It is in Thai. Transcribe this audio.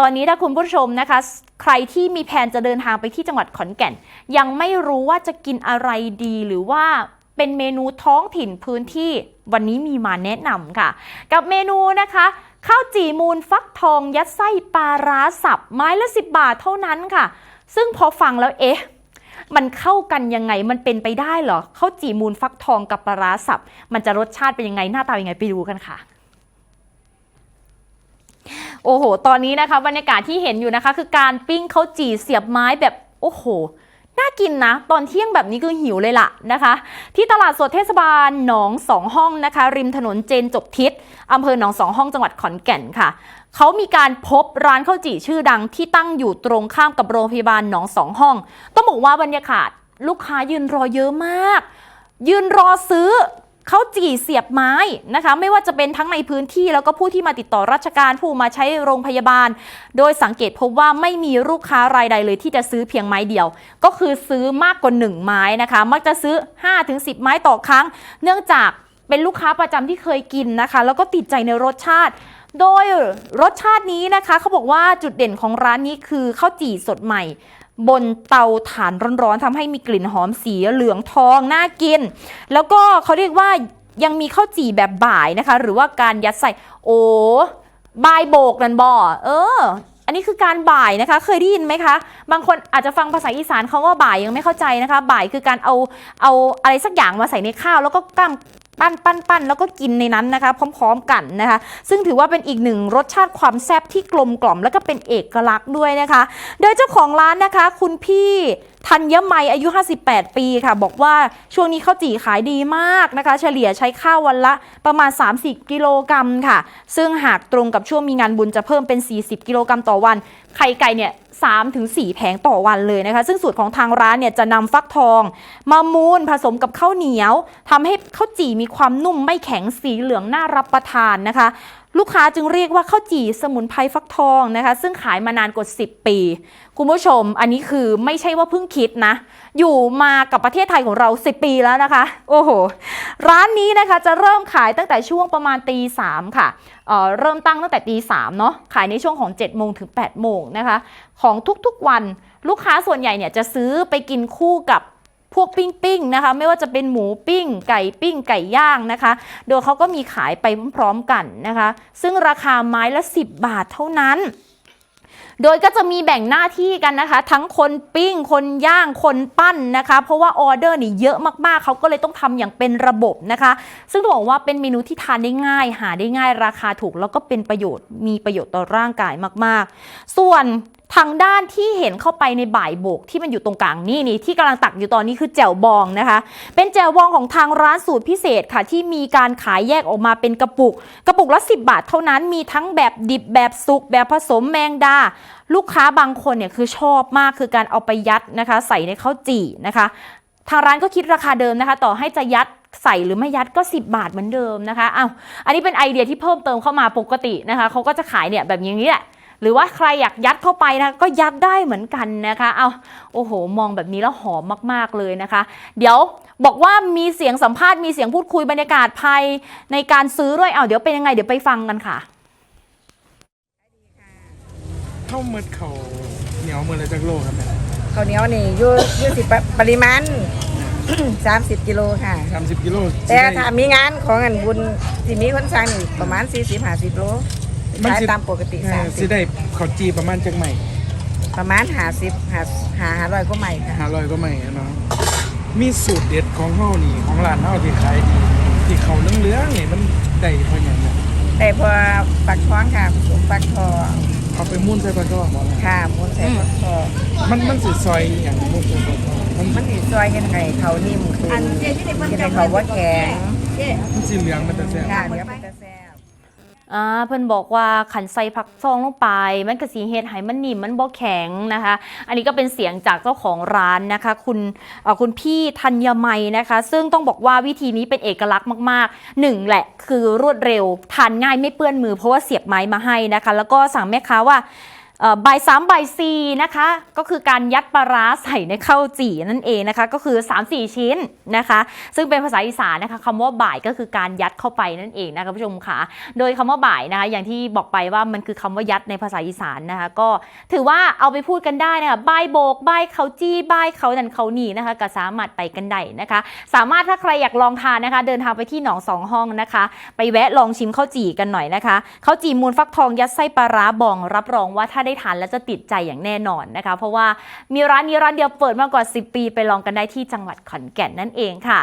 ตอนนี้ถ้าคุณผู้ชมนะคะ ใครที่มีแผนจะเดินทางไปที่จังหวัดขอนแก่น ยังไม่รู้ว่าจะกินอะไรดีหรือว่าเป็นเมนูท้องถิ่นพื้นที่วันนี้มีมาแนะนำค่ะ กับเมนูนะคะข้าวจี่มูลฟักทองยัดไส้ปลาร้าสับไม้ละ 10 บาทเท่านั้นค่ะ ซึ่งพอฟังแล้วเอ๊ะมันเข้ากันยังไงมันเป็นไปได้เหรอข้าวจี่มูลฟักทองกับปลาร้าสับ มันจะรสชาติเป็นยังไงหน้าตาเป็นยังไงไปดูกันค่ะ โอ้โห ตอนนี้นะคะบรรยากาศที่เห็นอยู่นะคะ คือการปิ้งข้าวจี่เสียบไม้แบบโอ้โหน่ากินนะ ตอนเที่ยงแบบนี้คือหิวเลยล่ะนะคะ ที่ตลาดสดเทศบาลหนองสองห้องนะคะ ริมถนนเจนจบทิศอำเภอหนองสองห้องจังหวัดขอนแก่นค่ะเขามีการพบร้านข้าวจี่ชื่อดังที่ตั้งอยู่ตรงข้ามกับโรงพยาบาลหนองสองห้อง ต้องบอกว่าบรรยากาศลูกค้ายืนรอเยอะมาก ยืนรอซื้อ ขาจี่เสียบไม้นะคะ ไม่ว่าจะเป็นทั้งในพื้นที่แล้วก็ผู้ที่มาติดต่อราชการผู้มาใช้โรงพยาบาล โดยสังเกตพบว่าไม่มีลูกค้ารายใดเลยที่จะซื้อเพียงไม้เดียว ก็คือซื้อมากกว่า 1 ไม้นะคะ มักจะซื้อ 5-10 ไม้ต่อครั้ง เนื่องจากเป็นลูกค้าประจำที่เคยกินนะคะ แล้วก็ติดใจในรสชาติ โดยรสชาตินี้นะคะเขาบอกว่าจุดเด่นของร้านนี้คือข้าวจี่สดใหม่ บนเตาถ่านร้อนๆทำให้มีกลิ่นหอมสีเหลืองทองน่ากิน แล้วก็เขาเรียกว่ายังมีข้าวจี่แบบบ่ายนะคะ หรือว่าการยัดใส่โอ้บายโบกนันบอเออ อันนี้คือการบ่ายนะคะ เคยได้ยินไหมคะ บางคนอาจจะฟังภาษาอีสานเขาว่าบ่ายยังไม่เข้าใจนะคะ บ่ายคือการเอาเอาอะไรสักอย่างมาใส่ในข้าว แล้วก็กั้ม ปั้นปั้นปั้นแล้วก็กินในนั้นนะคะ พร้อม ๆ กันนะคะ ซึ่งถือว่าเป็นอีกหนึ่งรสชาติความแซ่บที่กลมกล่อม แล้วก็เป็นเอกลักษณ์ด้วยนะคะ โดยเจ้าของร้านนะคะ คุณพี่ธัญไมอายุ 58 ปีค่ะ บอกว่าช่วงนี้ข้าวจี่ขายดีมากนะคะ เฉลี่ยใช้ข้าววันละประมาณ 30 กิโลกรัมค่ะ ซึ่งหากตรงกับช่วงมีงานบุญจะเพิ่มเป็น 40 กิโลกรัมต่อวัน ไข่ไก่เนี่ย3ถึง4แผงต่อวันเลยนะคะ ซึ่งสูตรของทางร้านเนี่ยจะนำฟักทอง มามูนผสมกับข้าวเหนียวทำให้ข้าวจี่มีความนุ่มไม่แข็งสีเหลืองน่ารับประทานนะคะ ลูกค้าจึงเรียกว่าข้าวจี่สมุนไพรฟักทองนะคะ ซึ่งขายมานานกว่า 10 ปี คุณผู้ชม อันนี้คือไม่ใช่ว่าเพิ่งคิดนะ อยู่มากับประเทศไทยของเรา 10 ปีแล้วนะคะ โอ้โห ร้านนี้นะคะจะเริ่มขายตั้งแต่ช่วงประมาณตีสามค่ะเอ่อเริ่มตั้งตั้งแต่ตีสามเนาะ ขายในช่วงของ7โมงถึง8โมงนะคะ ของทุกๆวัน ลูกค้าส่วนใหญ่เนี่ยจะซื้อไปกินคู่กับ พวกปิ้งปิ้งๆนะคะ ไม่ว่าจะเป็นหมูปิ้ง ไก่ปิ้ง ไก่ย่างนะคะ โดยเขาก็มีขายไปพร้อมๆกันนะคะ ซึ่งราคาไม้ละ 10 บาทเท่านั้นโดยก็จะมีแบ่งหน้าที่กันนะคะ ทั้งคนปิ้งคนย่างคนปั้นนะคะ เพราะว่าออเดอร์นี่เยอะมากๆ เขาก็เลยต้องทำอย่างเป็นระบบนะคะ ซึ่งต้องบอกว่าเป็นเมนูที่ทานได้ง่าย หาได้ง่ายราคาถูก แล้วก็เป็นประโยชน์มีประโยชน์ต่อร่างกายมากๆ ส่วน ทางด้านที่เห็นเข้าไปในบ่ายโบกที่มันอยู่ตรงกลางนี่นี่ที่กำลังตักอยู่ตอนนี้คือแจ่วบองนะคะ เป็นแจ่วบองของทางร้านสูตรพิเศษค่ะที่มีการขายแยกออกมาเป็นกระปุก กระปุกละ 10 บาทเท่านั้นมีทั้งแบบดิบแบบสุกแบบผสมแมงดา ลูกค้าบางคนเนี่ยคือชอบมากคือการเอาไปยัดนะคะ ใส่ในข้าวจี่นะคะ ทางร้านก็คิดราคาเดิมนะคะ ต่อให้จะยัดใส่หรือไม่ยัดก็ 10 บาทเหมือนเดิมนะคะอ้าวอันนี้เป็นไอเดียที่เพิ่มเติมเข้ามาปกตินะคะเขาก็จะขายเนี่ยแบบอย่างนี้แหละ หรือว่าใครอยากยัดเข้าไปนะก็ยัดได้เหมือนกันนะคะเอาโอ้โห มองแบบนี้แล้วหอมมากๆเลยนะคะ เดี๋ยวบอกว่ามีเสียงสัมภาษณ์มีเสียงพูดคุยบรรยากาศภายในการซื้อด้วยเอาเดี๋ยวเป็นยังไงเดี๋ยวไปฟังกันค่ะเข้าเมือเขาเหนียวมือละจักโลครับเนี่ยข้าวเหนียวนี่อยูอยูสิปปริมาณ30กิโลค่ะสามสิบกิโลแต่ถ้ามีงานของอันบุญที่มีคนสั่งนี่ประมาณ40 50โล ขายตามปกติเออสิได้ข้าวจีประมาณจักใหม่30ประมาณ50 50 500ก็ใหม่ค่ะห้าร้อยก็ใหม่อะเนาะมีสูตรเด็ดของเฮานี่ของร้านเฮาที่ขายดีที่เขาเหลืองๆนี่มันได้เพราะหยังเนี่ยแต่พอปักท้องค่ะผสมปักทองเอาไปมุ่นใส่ปลาก็บอกนะค่ะมูนใส่ปักทองมันมันสิซอยอย่างมุ่นใส่ปลาก็มันมันสิซอยเฮ็ดให้เขานิ่มขึ้นเฮ็ดให้เขาบ่แข็งมันสีเหลืองมันจะแซ่บ ค่ะเดี๋ยวมันจะแซ่บ อ่าเพิ่นบอกว่าขันใส่ผักซองลงไป มันก็สีเฮ็ดให้มันนิ่มมันบ่แข็งนะคะ อันนี้ก็เป็นเสียงจากเจ้าของร้านนะคะ คุณคุณพี่ธัญไมยนะคะ ซึ่งต้องบอกว่าวิธีนี้เป็นเอกลักษณ์มากๆหนึ่งแหละคือรวดเร็วทานง่ายไม่เปื้อนมือเพราะว่าเสียบไม้มาให้นะคะ แล้วก็สั่งแม่ค้าว่า บายสามใบายซีนะคะ ก็คือการยัดปลาร้าใส่ในข้าวจี่นั่นเองนะคะ ก็คือ 3-4 ชิ้นนะคะ ซึ่งเป็นภาษาอีสานนะคะคำว่าบ่ายก็คือการยัดเข้าไปนั่นเองนะคะผู้ชมค่ะโดยคำว่าบ่ายนะคะอย่างที่บอกไปว่ามันคือคำว่ายัดในภาษาอีสานนะคะ ก็ถือว่าเอาไปพูดกันได้นะคะบ่ายโบกบ่ายเขาจี้บ่ายเขานันเขาหนีนะคะก็สามารถไปกันได้นะคะ สามารถถ้าใครอยากลองทานนะคะ เดินทางไปที่หนองสองห้องนะคะ ไปแวะลองชิมข้าวจี่กันหน่อยนะคะข้าวจี่มูลฟักทองยัดไส้ปลาร้าบองรับรองว่าถ้าได้ทานแล้วจะติดใจอย่างแน่นอนนะคะ เพราะว่ามีร้านนี้ร้านเดียวเปิดมากกว่า 10 ปีไปลองกันได้ที่จังหวัดขอนแก่นนั่นเองค่ะ